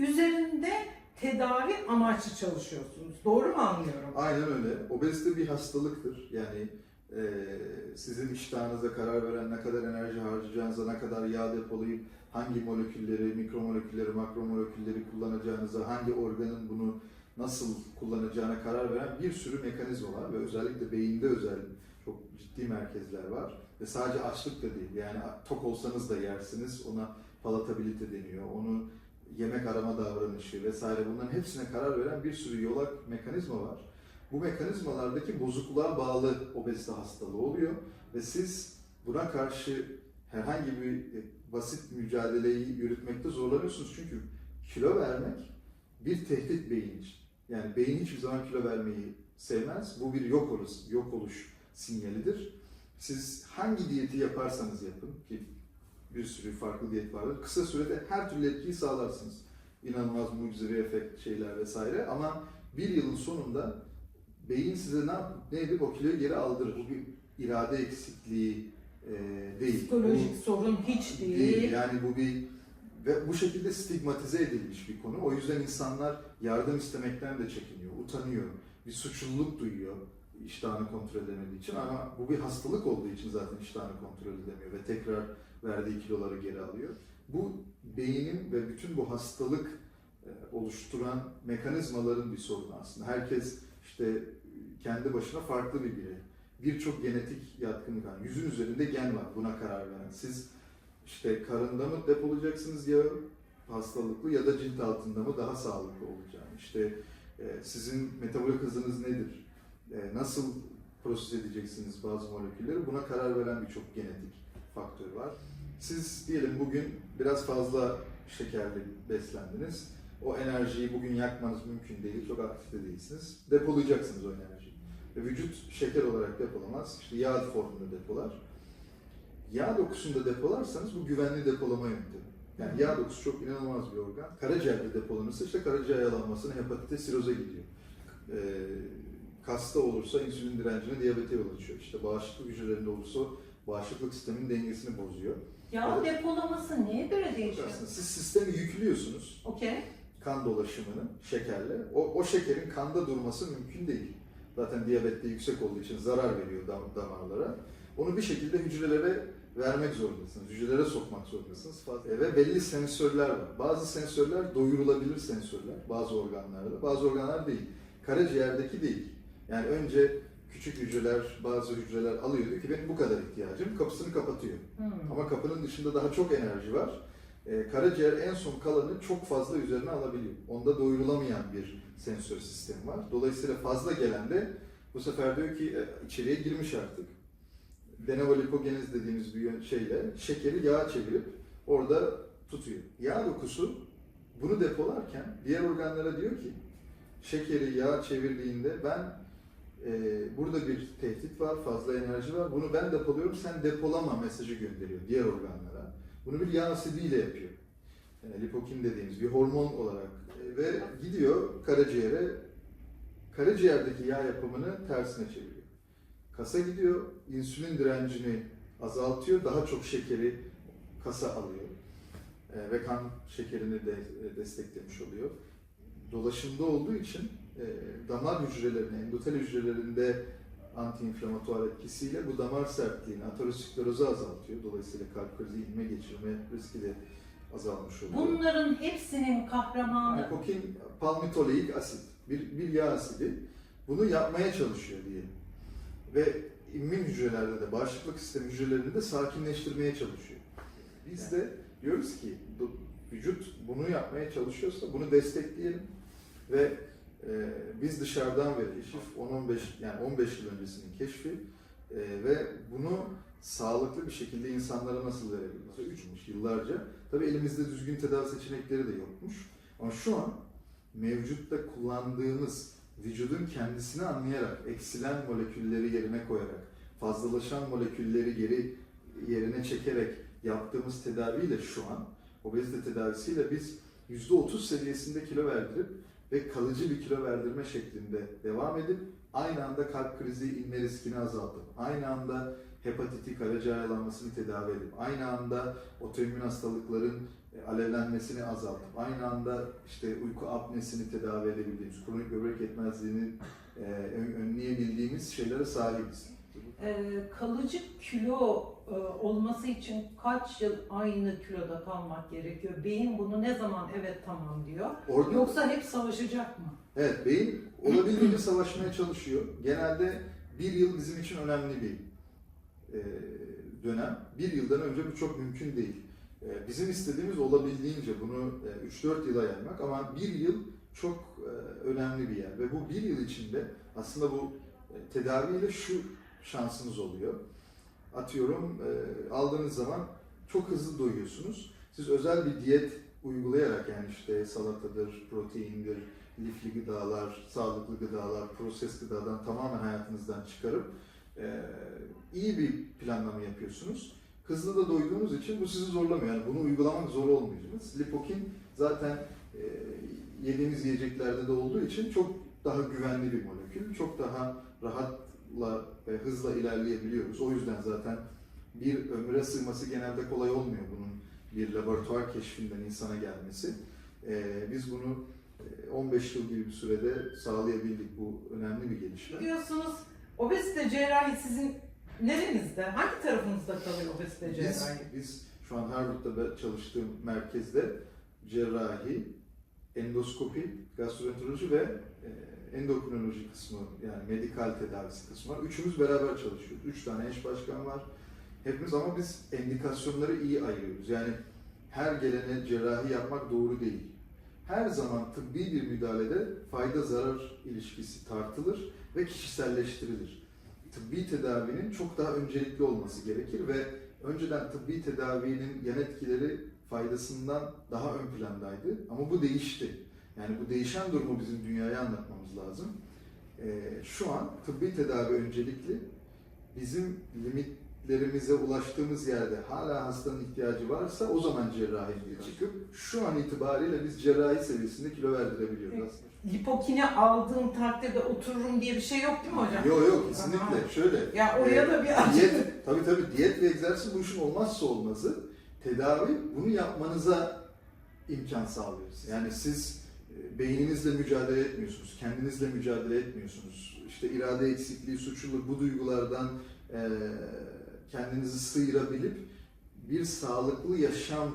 üzerinde tedavi amaçlı çalışıyorsunuz. Doğru mu anlıyorum? Aynen öyle. Obezite bir hastalıktır. Yani e, sizin iştahınıza karar veren ne kadar enerji harcayacağınıza, ne kadar yağ depolayıp hangi molekülleri, mikromolekülleri, makromolekülleri kullanacağınıza, hangi organın bunu nasıl kullanacağına karar veren bir sürü mekanizma var ve özellikle beyinde özel çok ciddi merkezler var. Ve sadece açlık da değil. Yani tok olsanız da yersiniz. Ona palatabilite deniyor. Onu yemek arama davranışı vesaire bunların hepsine karar veren bir sürü yolak mekanizma var. Bu mekanizmalardaki bozukluğa bağlı obezite hastalığı oluyor ve siz buna karşı herhangi bir e, basit mücadeleyi yürütmekte zorlanıyorsunuz çünkü kilo vermek bir tehdit beyin için. Yani beyin hiçbir zaman kilo vermeyi sevmez. Bu bir yok oluş, yok oluş sinyalidir. Siz hangi diyeti yaparsanız yapın ki bir sürü farklı diyet vardır. Kısa sürede her türlü etkiyi sağlarsınız. İnanılmaz mucizevi efekt şeyler vesaire ama bir yılın sonunda beyin size ne yap, ne edip o kiloyu geri aldırır. Bu bir irade eksikliği e, değil. Psikolojik Bu- sorun hiç değil. değil. Yani bu bir ve bu şekilde stigmatize edilmiş bir konu. O yüzden insanlar yardım istemekten de çekiniyor, utanıyor. Bir suçluluk duyuyor iştahını kontrol edemediği için ama bu bir hastalık olduğu için zaten iştahını kontrol edemiyor ve tekrar verdiği kiloları geri alıyor. Bu beynin ve bütün bu hastalık e, oluşturan mekanizmaların bir sorunu aslında. Herkes işte kendi başına farklı bir birey. Birçok genetik yatkınlık var. Yüzün üzerinde gen var buna karar veren. Siz işte karında mı depolayacaksınız ya hastalıklı ya da cilt altında mı daha sağlıklı olacağını. İşte e, sizin metabolik hızınız nedir? E, nasıl proses edeceksiniz bazı molekülleri? Buna karar veren birçok genetik faktör var. Siz diyelim bugün biraz fazla şekerli beslendiniz. O enerjiyi bugün yakmanız mümkün değil. Çok aktif de değilsiniz. Depolayacaksınız o enerjiyi. Ve vücut şeker olarak depolamaz. İşte yağ formunda depolar. Yağ dokusunda depolarsanız bu güvenli depolama yöntemi. Yani yağ dokusu çok inanılmaz bir organ. Karaciğerde depolanırsa işte karaciğer yağlanmasına, hepatite, siroza gidiyor. Ee, kasta olursa insülin direncine, diyabete yol açıyor. İşte bağışıklık hücrelerinde olursa bağışıklık sistemin dengesini bozuyor. Yağ depolaması neye göre değişiyor? Siz sistemi yüklüyorsunuz, Okey. kan dolaşımını şekerle. O, o şekerin kanda durması mümkün değil. Zaten diyabette yüksek olduğu için zarar veriyor dam- damarlara. Onu bir şekilde hücrelere vermek zorundasınız. Hücrelere sokmak zorundasınız. Fazla- Ve belli sensörler var. Bazı sensörler doyurulabilir sensörler bazı organlarda. Bazı organlar değil. Karaciğerdeki değil. Yani önce küçük hücreler, bazı hücreler alıyor diyor ki benim bu kadar ihtiyacım. Kapısını kapatıyor. Hmm. Ama kapının dışında daha çok enerji var. Ee, karaciğer en son kalanı çok fazla üzerine alabiliyor. Onda doyurulamayan bir sensör sistemi var. Dolayısıyla fazla gelen de bu sefer diyor ki e, içeriye girmiş artık. Denovalipogenez dediğimiz bir şeyle şekeri yağa çevirip orada tutuyor. Yağ dokusu bunu depolarken diğer organlara diyor ki şekeri yağa çevirdiğinde ben e, burada bir tehdit var, fazla enerji var. Bunu ben depoluyorum, sen depolama mesajı gönderiyor diğer organlara. Bunu bir yağ asidiyle yapıyor. Yani lipokin dediğimiz bir hormon olarak E, ve gidiyor karaciğere karaciğerdeki yağ yapımını tersine çeviriyor. Kasa gidiyor, insülin direncini azaltıyor, daha çok şekeri kasa alıyor E, ve kan şekerini de e, desteklemiş oluyor. Dolaşımda olduğu için damar hücrelerine, endotel hücrelerinde antiinflamatuar etkisiyle bu damar sertliğini, aterosklerozu azaltıyor. Dolayısıyla kalp krizi, inme geçirme riski de azalmış oluyor. Bunların hepsinin kahramanı Lipokin palmitoleik asit, bir, bir yağ asidi. Bunu yapmaya çalışıyor diye. Ve immün hücrelerde de, bağışıklık sistemi hücrelerinde de sakinleştirmeye çalışıyor. Biz de diyoruz ki vücut bunu yapmaya çalışıyorsa bunu destekleyelim ve e, biz dışarıdan ve keşif 10-15 yani 15 yıl öncesinin keşfi e, ve bunu sağlıklı bir şekilde insanlara nasıl verebiliriz? Üçmüş yıllarca. Tabii elimizde düzgün tedavi seçenekleri de yokmuş. Ama şu an mevcutta kullandığımız vücudun kendisini anlayarak, eksilen molekülleri yerine koyarak, fazlalaşan molekülleri geri yerine çekerek yaptığımız tedaviyle şu an, obezite tedavisiyle biz %30 seviyesinde kilo verdirip ve kalıcı bir kilo verdirme şeklinde devam edip aynı anda kalp krizi inme riskini azaltıp, aynı anda hepatiti, karaciğer yağlanmasını tedavi edip, aynı anda otoimmün hastalıkların e, alevlenmesini azaltıp, aynı anda işte uyku apnesini tedavi edebildiğimiz, kronik böbrek yetmezliğini e, ön- önleyebildiğimiz şeylere sahibiz. Ee, kalıcı kilo olması için kaç yıl aynı kiloda kalmak gerekiyor? Beyin bunu ne zaman evet tamam diyor? Orada Yoksa hep savaşacak mı? Evet, beyin olabildiğince savaşmaya çalışıyor. Genelde bir yıl bizim için önemli bir e, dönem. Bir yıldan önce bu çok mümkün değil. E, bizim istediğimiz olabildiğince bunu e, 3-4 yıla yaymak ama bir yıl çok e, önemli bir yer. Ve bu bir yıl içinde aslında bu e, tedaviyle şu şansınız oluyor. Atıyorum e, aldığınız zaman çok hızlı doyuyorsunuz. Siz özel bir diyet uygulayarak yani işte salatadır, proteindir, lifli gıdalar, sağlıklı gıdalar, proses gıdadan tamamen hayatınızdan çıkarıp e, iyi bir planlama yapıyorsunuz. Hızlı da doyduğunuz için bu sizi zorlamıyor. Yani bunu uygulamak zor olmuyorsunuz. Lipokin zaten e, yediğimiz yiyeceklerde de olduğu için çok daha güvenli bir molekül. Çok daha rahatla ve hızla ilerleyebiliyoruz. O yüzden zaten bir ömre sığması genelde kolay olmuyor bunun bir laboratuvar keşfinden insana gelmesi. E, biz bunu e, 15 yıl gibi bir sürede sağlayabildik. Bu önemli bir gelişme. Diyorsunuz obezite cerrahi sizin nerenizde? Hangi tarafınızda kalıyor obezite Biz, cerrahi? biz şu an Harvard'da çalıştığım merkezde cerrahi, endoskopi, gastroenteroloji ve e, endokrinoloji kısmı yani medikal tedavisi kısmı var. Üçümüz beraber çalışıyoruz. Üç tane eş başkan var. Hepimiz ama biz endikasyonları iyi ayırıyoruz. Yani her gelene cerrahi yapmak doğru değil. Her zaman tıbbi bir müdahalede fayda zarar ilişkisi tartılır ve kişiselleştirilir. Tıbbi tedavinin çok daha öncelikli olması gerekir ve önceden tıbbi tedavinin yan etkileri faydasından daha ön plandaydı ama bu değişti. Yani bu değişen durumu bizim dünyaya anlatmamız lazım. Ee, şu an tıbbi tedavi öncelikli. Bizim limitlerimize ulaştığımız yerde hala hastanın ihtiyacı varsa o zaman cerrahiye çıkıp şu an itibariyle biz cerrahi seviyesinde kilo verdirebiliyoruz Evet. aslında. Lipokine aldığım takdirde otururum diye bir şey yok değil mi hocam? Yok yok kesinlikle. Aha. Şöyle. Ya oraya da bir. Diyet, tabii tabii diyet ve egzersiz bu işin olmazsa olmazı. Tedavi bunu yapmanıza imkan sağlıyoruz. Yani siz e, beyninizle mücadele etmiyorsunuz, kendinizle mücadele etmiyorsunuz. İşte irade eksikliği, suçluluk bu duygulardan e, kendinizi sıyırabilip bir sağlıklı yaşam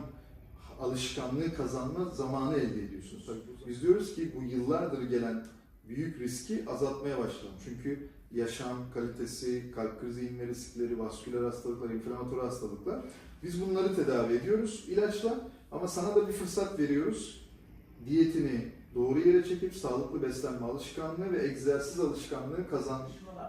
alışkanlığı kazanma zamanı elde ediyorsunuz. Biz diyoruz ki bu yıllardır gelen büyük riski azaltmaya başlayalım. Çünkü yaşam kalitesi, kalp krizi inme riskleri, vasküler hastalıklar, inflamatuar hastalıklar. Biz bunları tedavi ediyoruz ilaçla ama sana da bir fırsat veriyoruz. Diyetini doğru yere çekip sağlıklı beslenme alışkanlığı ve egzersiz alışkanlığı kazan.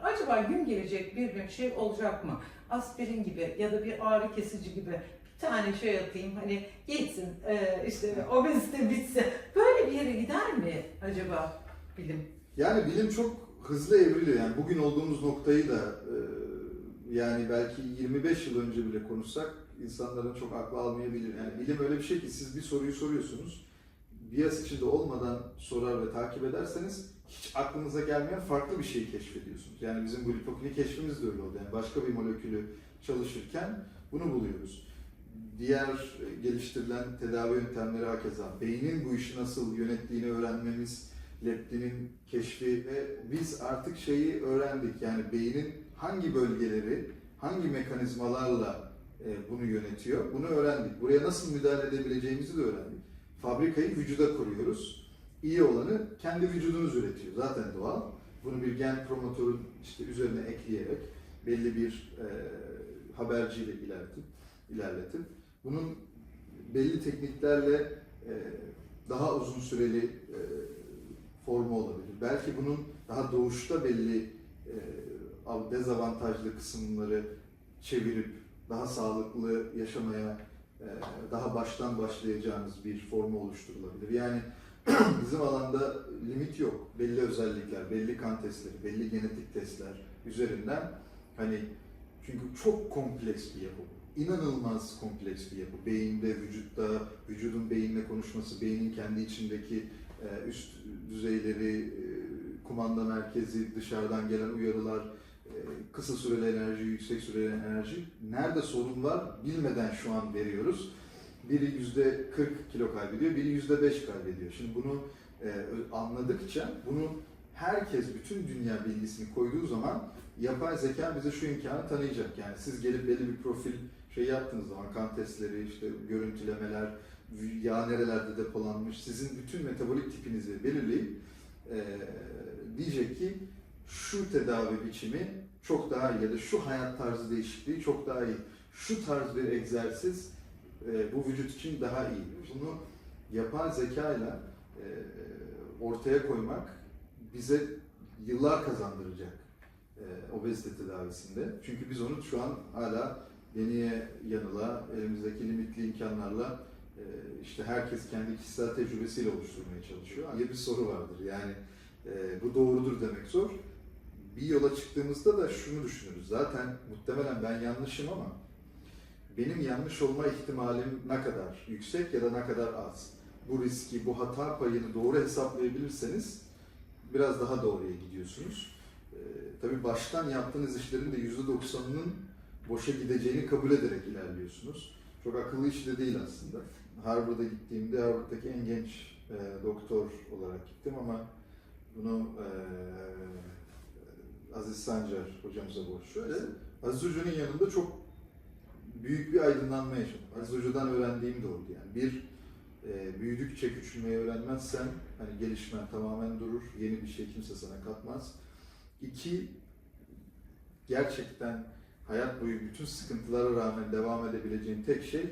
Acaba gün gelecek bir gün şey olacak mı? Aspirin gibi ya da bir ağrı kesici gibi bir tane şey atayım hani geçsin e, işte obezite bitse böyle bir yere gider mi acaba bilim? Yani bilim çok hızlı evriliyor. Yani bugün olduğumuz noktayı da e, yani belki 25 yıl önce bile konuşsak insanların çok aklı almayabilir. Yani bilim öyle bir şey ki siz bir soruyu soruyorsunuz. Bias içinde olmadan sorar ve takip ederseniz hiç aklınıza gelmeyen farklı bir şey keşfediyorsunuz. Yani bizim bu lipokini keşfimiz de öyle oldu. Yani başka bir molekülü çalışırken bunu buluyoruz. Diğer geliştirilen tedavi yöntemleri hakeza beynin bu işi nasıl yönettiğini öğrenmemiz, leptinin keşfi ve biz artık şeyi öğrendik. Yani beynin hangi bölgeleri, hangi mekanizmalarla e, bunu yönetiyor. Bunu öğrendik. Buraya nasıl müdahale edebileceğimizi de öğrendik. Fabrikayı vücuda kuruyoruz. İyi olanı kendi vücudunuz üretiyor. Zaten doğal. Bunu bir gen promotörün işte üzerine ekleyerek belli bir e, haberciyle ilerletip, ilerletip bunun belli tekniklerle e, daha uzun süreli e, formu olabilir. Belki bunun daha doğuşta belli e, dezavantajlı kısımları çevirip daha sağlıklı yaşamaya e, daha baştan başlayacağınız bir formu oluşturulabilir. Yani bizim alanda limit yok. Belli özellikler, belli kan testleri, belli genetik testler üzerinden hani çünkü çok kompleks bir yapı. İnanılmaz kompleks bir yapı. Beyinde, vücutta, vücudun beyinle konuşması, beynin kendi içindeki üst düzeyleri, e, kumanda merkezi, dışarıdan gelen uyarılar, e, kısa süreli enerji, yüksek süreli enerji. Nerede sorun var bilmeden şu an veriyoruz. Biri yüzde 40 kilo kaybediyor, biri yüzde 5 kaybediyor. Şimdi bunu e, anladıkça bunu herkes bütün dünya bilgisini koyduğu zaman yapay zeka bize şu imkanı tanıyacak. Yani siz gelip belli bir profil şey yaptığınız zaman kan testleri, işte görüntülemeler, yağ nerelerde depolanmış, sizin bütün metabolik tipinizi belirleyip e, diyecek ki şu tedavi biçimi çok daha iyi ya da şu hayat tarzı değişikliği çok daha iyi. Şu tarz bir egzersiz e, bu vücut için daha iyi. Bunu yapay zeka ile e, ortaya koymak bize yıllar kazandıracak e, obezite tedavisinde. Çünkü biz onu şu an hala deneye yanıla, elimizdeki limitli imkanlarla işte herkes kendi kişisel tecrübesiyle oluşturmaya çalışıyor. Diye bir soru vardır. Yani e, bu doğrudur demek zor. Bir yola çıktığımızda da şunu düşünürüz. Zaten muhtemelen ben yanlışım ama benim yanlış olma ihtimalim ne kadar yüksek ya da ne kadar az. Bu riski, bu hata payını doğru hesaplayabilirseniz biraz daha doğruya gidiyorsunuz. Ee, tabii baştan yaptığınız işlerin de %90'ının boşa gideceğini kabul ederek ilerliyorsunuz. Çok akıllı iş de değil aslında. Harvard'a gittiğimde Harvard'daki en genç e, doktor olarak gittim ama bunu e, Aziz Sancar hocamıza borç. Şöyle, Aziz Hoca'nın yanında çok büyük bir aydınlanma yaşadım. Aziz Hoca'dan öğrendiğim de oldu yani. Bir, e, büyüdükçe küçülmeyi öğrenmezsen hani gelişmen tamamen durur. Yeni bir şey kimse sana katmaz. İki, gerçekten hayat boyu bütün sıkıntılara rağmen devam edebileceğin tek şey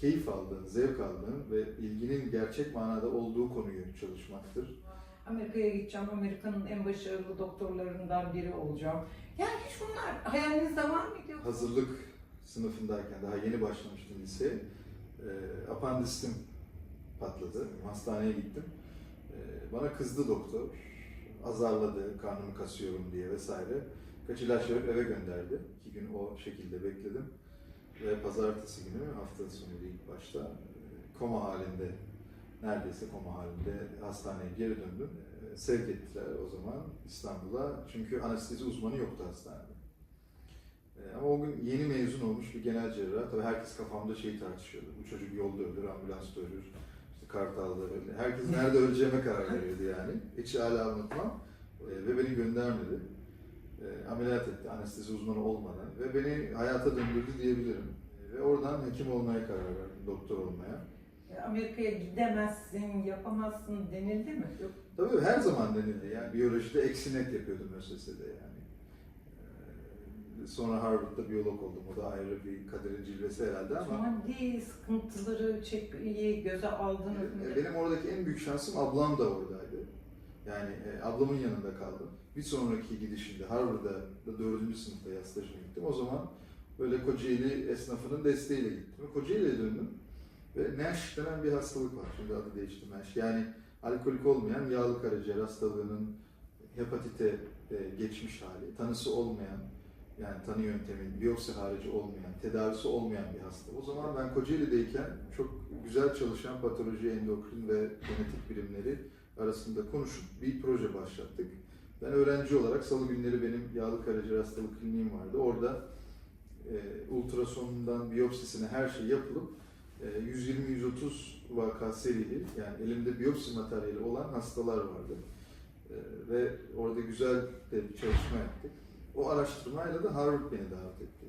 keyif aldığın, zevk aldığın ve ilginin gerçek manada olduğu konuyu çalışmaktır. Amerika'ya gideceğim, Amerika'nın en başarılı doktorlarından biri olacağım. Yani hiç bunlar hayalinizde var mıydı? hazırlık sınıfındayken daha yeni başlamıştım liseye. E, apandistim patladı. Hastaneye gittim. E, bana kızdı doktor. Azarladı, karnımı kasıyorum diye vesaire. Kaç ilaç verip eve gönderdi. İki gün o şekilde bekledim. Ve pazartesi günü hafta sonu ilk başta e, koma halinde neredeyse koma halinde hastaneye geri döndüm. E, sevk ettiler o zaman İstanbul'a. Çünkü anestezi uzmanı yoktu hastanede. Ee, Ama o gün yeni mezun olmuş bir genel cerrah. Tabii herkes kafamda şeyi tartışıyordu. Bu çocuk yolda ölür, ambulansta ölür, işte Kartal'da ölür. Herkes nerede öleceğime karar veriyordu yani. Hiç hala unutmam. Ve beni göndermedi. Ee, ameliyat etti anestezi uzmanı olmadan. Ve beni hayata döndürdü diyebilirim. Ve oradan hekim olmaya karar verdim, doktor olmaya. E, Amerika'ya gidemezsin, yapamazsın denildi mi? Yok. Tabii her zaman denildi yani. Biyolojide eksi net yapıyordum ÖSS'de yani. Ee, Sonra Harvard'da biyolog oldum. O da ayrı bir kaderin cilvesi herhalde ama Maddi sıkıntıları çekmeyi göze aldınız mı? e, benim oradaki en büyük şansım ablam da oradaydı. Yani e, ablamın yanında kaldım. Bir sonraki gidişimde Harvard'da da dördüncü sınıfta yaz stajına gittim. O zaman böyle Kocaeli esnafının desteğiyle gittim. Kocaeli'ye döndüm. Ve NASH denen bir hastalık var. Şimdi adı değişti NASH. Yani alkolik olmayan yağlı karaciğer hastalığının hepatite e, geçmiş hali, tanısı olmayan, yani tanı yöntemi, biyopsi harici olmayan, tedavisi olmayan bir hasta. O zaman ben Kocaeli'deyken çok güzel çalışan patoloji, endokrin ve genetik bilimleri arasında konuşup bir proje başlattık. Ben öğrenci olarak salı günleri benim yağlı karaciğer hastalık kliniğim vardı. Orada e, ultrasonundan biyopsisine her şey yapılıp e, 120-130 vaka serili yani elimde biyopsi materyali olan hastalar vardı. E, ve orada güzel de bir çalışma yaptık. O araştırmayla da Harvard beni davet etti.